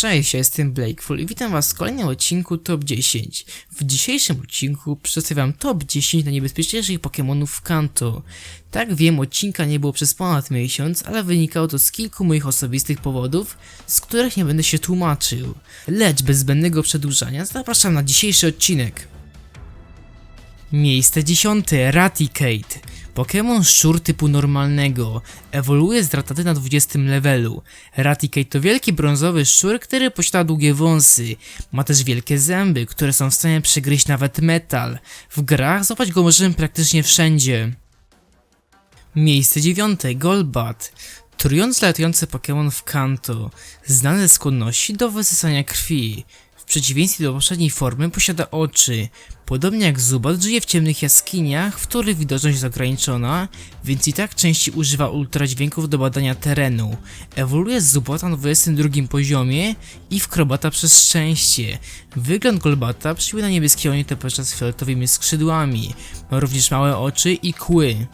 Cześć, ja jestem Blakeful i witam was w kolejnym odcinku Top 10. W dzisiejszym odcinku przedstawiam Top 10 najniebezpieczniejszych Pokémonów w Kanto. Tak wiem, odcinka nie było przez ponad miesiąc, ale wynikało to z kilku moich osobistych powodów, z których nie będę się tłumaczył. Lecz bez zbędnego przedłużania zapraszam na dzisiejszy odcinek. Miejsce dziesiąte, Raticate. Pokémon szczur typu normalnego. Ewoluuje z rataty na 20 levelu. Raticate to wielki brązowy szczur, który posiada długie wąsy. Ma też wielkie zęby, które są w stanie przegryźć nawet metal. W grach złapać go możemy praktycznie wszędzie. Miejsce dziewiąte, Golbat. Trujący latający Pokémon w Kanto, znany skłonności do wysysania krwi. Przeciwieństwie do poprzedniej formy posiada oczy. Podobnie jak Zubat żyje w ciemnych jaskiniach, w których widoczność jest ograniczona, więc i tak częściej używa ultradźwięków do badania terenu. Ewoluuje z Zubata na 22 poziomie i w Krobata przez szczęście. Wygląd Golbata przypomina niebieskiego nietoperza z fioletowymi skrzydłami. Ma również małe oczy i kły.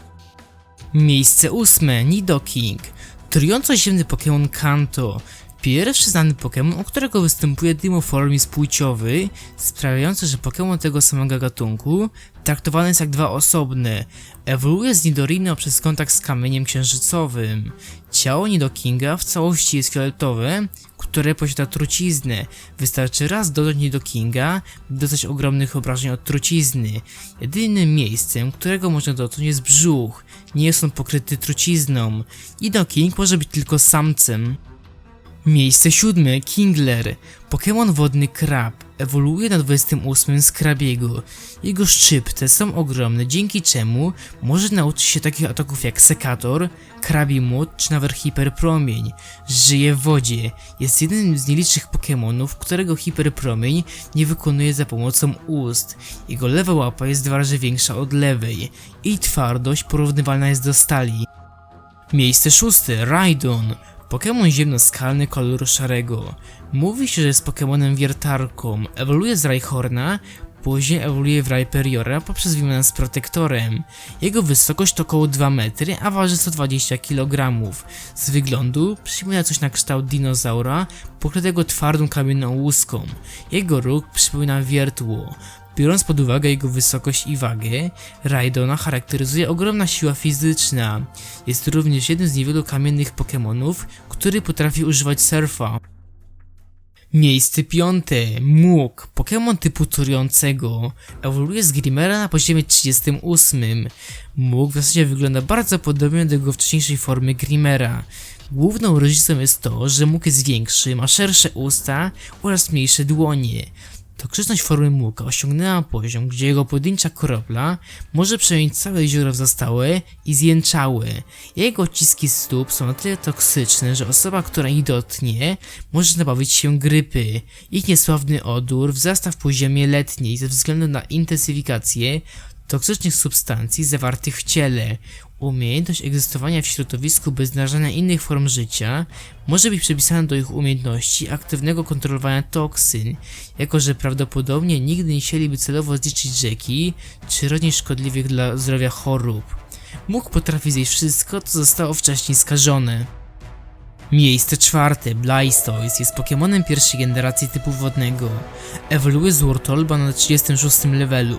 Miejsce ósme, Nidoking. Trująco-ziemny Pokémon Kanto. Pierwszy znany Pokémon, u którego występuje dimorfizm płciowy, sprawiający, że Pokémon tego samego gatunku traktowany jest jak dwa osobne. Ewoluuje z Nidorino przez kontakt z kamieniem księżycowym. Ciało Nidokinga w całości jest fioletowe, które posiada truciznę. Wystarczy raz dodać Nidokinga, by dostać ogromnych obrażeń od trucizny. Jedynym miejscem, którego można dotknąć jest brzuch. Nie jest on pokryty trucizną. Nidoking może być tylko samcem. Miejsce siódme, Kingler. Pokémon wodny krab. Ewoluuje na 28 z krabiego. Jego szczypce są ogromne, dzięki czemu może nauczyć się takich ataków jak Sekator, Krabi Mód czy nawet Hiperpromień. Żyje w wodzie. Jest jednym z nielicznych Pokémonów, którego Hiperpromień nie wykonuje za pomocą ust. Jego lewa łapa jest dwa razy większa od lewej. I twardość porównywalna jest do stali. Miejsce szóste, Raidon. Pokémon ziemnoskalny koloru szarego. Mówi się, że jest Pokémonem wiertarką. Ewoluuje z Rhyhorna, później ewoluuje w Rhyperiora poprzez wymianę z Protektorem. Jego wysokość to około 2 metry, a waży 120 kg. Z wyglądu przypomina coś na kształt dinozaura, pokrytego twardą kamienną łuską. Jego róg przypomina wiertło. Biorąc pod uwagę jego wysokość i wagę, Raidona charakteryzuje ogromna siła fizyczna. Jest również jednym z niewielu kamiennych Pokémonów, który potrafi używać surfa. Miejsce piąte, Muk, Pokémon typu turującego. Ewoluuje z Grimera na poziomie 38. Muk w zasadzie wygląda bardzo podobnie do jego wcześniejszej formy Grimera. Główną różnicą jest to, że Muk jest większy, ma szersze usta oraz mniejsze dłonie. Toksyczność formy Muka osiągnęła poziom, gdzie jego pojedyncza kropla może przejąć całe jezioro zastałe i zjęczałe. Jego odciski stóp są na tyle toksyczne, że osoba, która ich dotknie, może nabawić się grypy. Ich niesławny odór wzrasta w poziomie letniej ze względu na intensyfikację toksycznych substancji zawartych w ciele. Umiejętność egzystowania w środowisku bez narażania innych form życia może być przypisana do ich umiejętności aktywnego kontrolowania toksyn, jako że prawdopodobnie nigdy nie chcieliby celowo zniszczyć rzeki czy rodnie szkodliwych dla zdrowia chorób. Mógł potrafi zjeść wszystko, co zostało wcześniej skażone. Miejsce czwarte, Blastoise, jest Pokémonem pierwszej generacji typu wodnego. Ewoluuje z Wartolba na 36 levelu.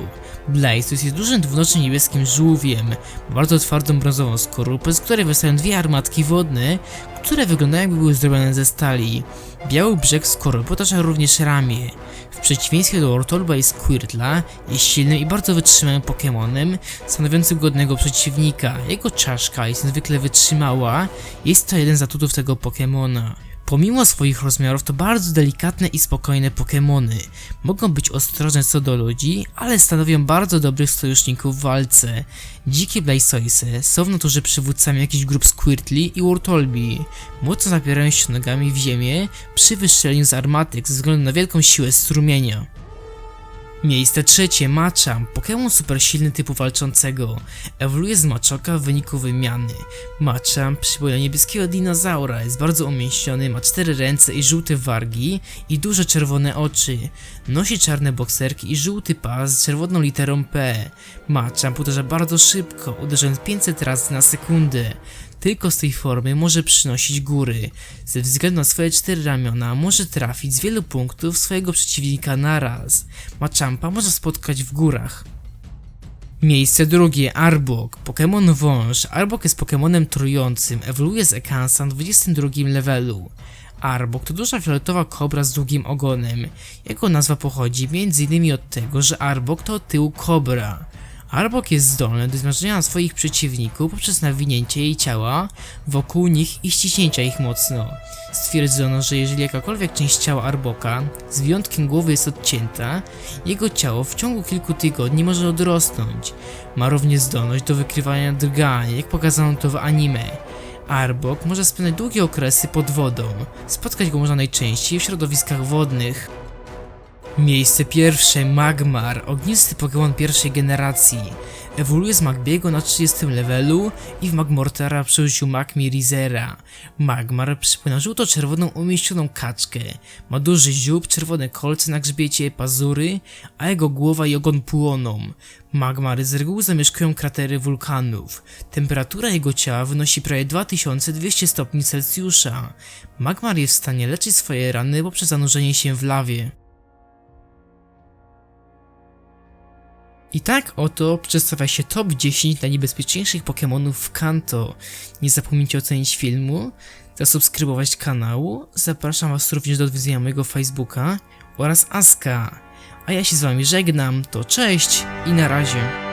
Blastoise jest dużym dwunocznym niebieskim żółwiem. Bardzo twardą brązową skorupę, z której wystają dwie armatki wodne, które wyglądają jakby były zrobione ze stali. Biały brzeg skorupy otacza również ramię. W przeciwieństwie do Wartolba i Squirtla, jest silnym i bardzo wytrzymałym Pokémonem, stanowiącym godnego przeciwnika. Jego czaszka jest niezwykle wytrzymała, jest to jeden z atutów tego Pokémona. Pomimo swoich rozmiarów to bardzo delikatne i spokojne Pokémony. Mogą być ostrożne co do ludzi, ale stanowią bardzo dobrych sojuszników w walce. Dzikie Blastoise są w naturze przywódcami jakichś grup Squirtli i Wartolbi. Mocno zapierają się nogami w ziemię przy wystrzeleniu z armatek ze względu na wielką siłę strumienia. Miejsce trzecie, Machamp, Pokémon super silny typu walczącego. Ewoluuje z Machoka w wyniku wymiany. Machamp przypomina niebieskiego dinozaura, jest bardzo umieściony, ma cztery ręce i żółte wargi i duże czerwone oczy. Nosi czarne bokserki i żółty pas z czerwoną literą P. Machamp uderza bardzo szybko, uderzając 500 razy na sekundę. Tylko z tej formy może przynosić góry. Ze względu na swoje cztery ramiona może trafić z wielu punktów swojego przeciwnika naraz. Machampa można spotkać w górach. Miejsce drugie, Arbok. Pokémon wąż. Arbok jest Pokémonem trującym, ewoluuje z Ekansa na 22 levelu. Arbok to duża fioletowa kobra z długim ogonem. Jego nazwa pochodzi m.in. od tego, że Arbok to od tyłu kobra. Arbok jest zdolny do zmiażdżenia swoich przeciwników poprzez nawinięcie jej ciała wokół nich i ściśnięcia ich mocno. Stwierdzono, że jeżeli jakakolwiek część ciała Arboka, z wyjątkiem głowy jest odcięta, jego ciało w ciągu kilku tygodni może odrosnąć. Ma również zdolność do wykrywania drgań, jak pokazano to w anime. Arbok może spędzać długie okresy pod wodą. Spotkać go można najczęściej w środowiskach wodnych. Miejsce pierwsze Magmar, ognisty Pokémon pierwszej generacji. Ewoluuje z Magbiego na 30 levelu i w Magmortara przerzucił Magmirizera. Magmar przypomina żółto-czerwoną umieścioną kaczkę. Ma duży dziób, czerwone kolce na grzbiecie, pazury, a jego głowa i ogon płoną. Magmary z reguły zamieszkują kratery wulkanów. Temperatura jego ciała wynosi prawie 2200 stopni Celsjusza. Magmar jest w stanie leczyć swoje rany poprzez zanurzenie się w lawie. I tak oto przedstawia się top 10 najniebezpieczniejszych Pokémonów w Kanto. Nie zapomnijcie ocenić filmu, zasubskrybować kanału, zapraszam was również do odwiedzenia mojego Facebooka oraz Aska. A ja się z wami żegnam, to cześć i na razie.